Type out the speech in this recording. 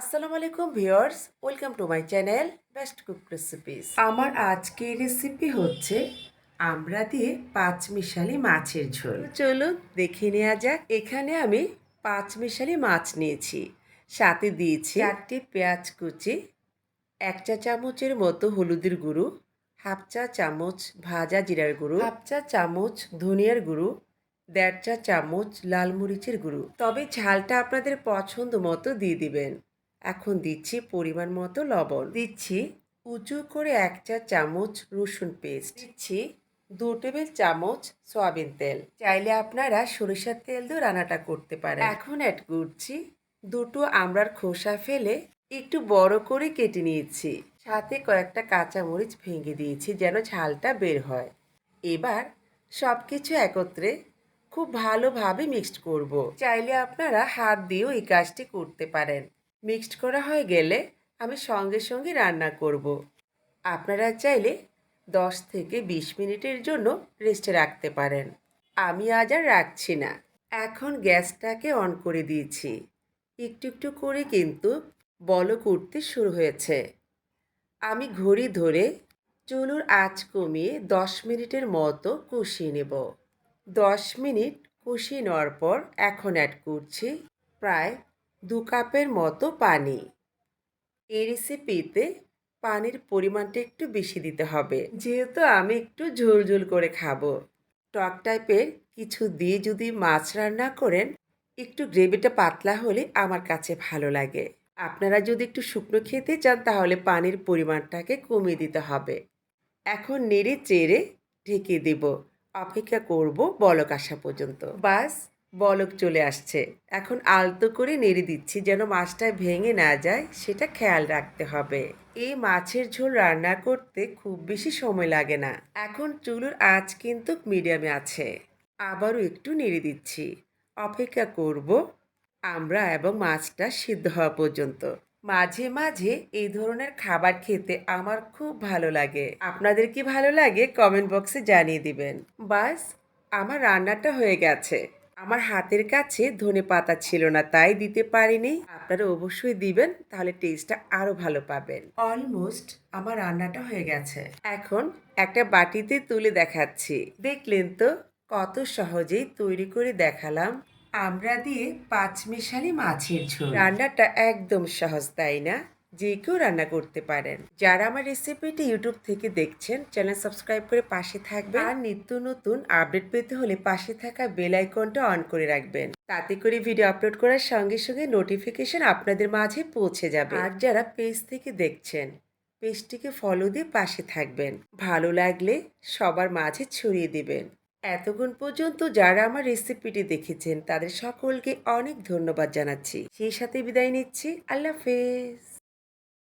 আসসালামু আলাইকুম viewers, welcome to my channel best cook recipes. আমার আজকের রেসিপি হচ্ছে আমরা দিয়ে পাঁচ মিশালি মাছের ঝোল। চলুন দেখে নেওয়া যাক। এখানে আমি পাঁচ মিশালি মাছ নিয়েছি, সাথে দিয়েছি চারটি পেঁয়াজ কুচি, এক চা চামচের মতো হলুদের গুঁড়ো, হাফ চা চামচ ভাজা জিরার গুঁড়ো, হাফ চা চামচ ধনিয়ার গুঁড়ো, দেড় চা চামচ লাল মরিচের গুঁড়ো। তবে ঝালটা আপনাদের পছন্দ মতো দিয়ে দিবেন। এখন দিচ্ছি পরিমাণ মতো লবণ। দিচ্ছি উঁচু করে এক চা চামচ রসুন পেস্ট। দিচ্ছি দু টেবিল চামচ সয়াবিন তেল। চাইলে আপনারা সরিষার তেল দিয়ে রান্নাটা করতে পারেন। এখন অ্যাড করছি দুটো আমড়ার খোসা ফেলে একটু বড় করে কেটে নিয়েছি। সাথে কয়েকটা কাঁচামরিচ ভেঙে দিয়েছি যেন ঝালটা বের হয়। এবার সব কিছু একত্রে খুব ভালোভাবে মিক্সড করব। চাইলে আপনারা হাত দিয়েও এই কাজটি করতে পারেন। মিক্সড করা হয়ে গেলে আমি সঙ্গে সঙ্গে রান্না করব। আপনারা চাইলে দশ থেকে বিশ মিনিটের জন্য রেস্টে রাখতে পারেন। আমি আজ আর রাখছি না। এখন গ্যাসটাকে অন করে দিয়েছি। একটু একটু করে কিন্তু বলক উঠতে শুরু হয়েছে। আমি ঘড়ি ধরে চুলুর আঁচ কমিয়ে দশ মিনিটের মতো কষিয়ে নেব। দশ মিনিট কষিয়ে নেওয়ার পর এখন অ্যাড করছি প্রায় দু কাপের মতো পানি। এই রেসিপিতে পানির পরিমাণটা একটু বেশি দিতে হবে। যেহেতু আমি একটু ঝোল ঝোল করে খাব। টক টাইপের কিছু দিয়ে যদি মাছ রান্না করেন, একটু গ্রেভিটা পাতলা হলে আমার কাছে ভালো লাগে। আপনারা যদি একটু শুকনো খেতে চান, তাহলে পানির পরিমাণটাকে কমিয়ে দিতে হবে। এখন নেড়ে চেড়ে ঢেকে দেব। অপেক্ষা করব বলক আসা পর্যন্ত। বাস বলক চলে আসছে। এখন আলতো করে নেড়ে দিচ্ছি যেন মাছটা ভেঙে না যায়, সেটা খেয়াল রাখতে হবে। এই মাছের ঝোল রান্না করতে খুব বেশি সময় লাগে না। এখন চুলোর আঁচ কিন্তু মিডিয়ামে আছে। আবারও একটু নেড়ে দিচ্ছি। অপেক্ষা করব আমরা এবং মাছটা সিদ্ধ হওয়া পর্যন্ত। মাঝে মাঝে এই ধরনের খাবার খেতে আমার খুব ভালো লাগে। আপনাদের কি ভালো লাগে কমেন্ট বক্সে জানিয়ে দিবেন। বাস, আমার রান্নাটা হয়ে গেছে। আমার হাতের কাছে ধনে পাতা ছিল না, তাই দিতে পারিনি। আপনারা অবশ্যই দিবেন, তাহলে টেস্টটা আরও ভালো পাবেন। অলমোস্ট আমার রান্নাটা হয়ে গেছে। এখন একটা বাটিতে তুলে দেখাচ্ছি। দেখলেন তো, কত সহজেই তৈরি করে দেখালাম। আমরা দিয়ে পাঁচ মিশালি মাছের ঝোল। রান্নাটা একদম সহজ, তাই না? যে কেউ রান্না করতে পারেন। যারা আমার রেসিপিটি ইউটিউব থেকে দেখছেন চ্যানেল সাবস্ক্রাইব করে পাশে থাকবেন। আর নিত্য নতুন আপডেট পেতে হলে পাশে থাকা বেল আইকনটা অন করে রাখবেন। তাতে করে ভিডিও আপলোড করার সঙ্গে সঙ্গে নোটিফিকেশন আপনাদের মাঝে পৌঁছে যাবে। আর যারা পেজ থেকে দেখছেন পেজটিকে ফলো দিয়ে পাশে থাকবেন। ভালো লাগলে সবার মাঝে ছড়িয়ে দিবেন। এতক্ষণ পর্যন্ত যারা আমার রেসিপিটি দেখেছেন, তাদের সকলকে অনেক ধন্যবাদ জানাচ্ছি। সেই সাথে বিদায় নিচ্ছি। আল্লাহ হাফেজ।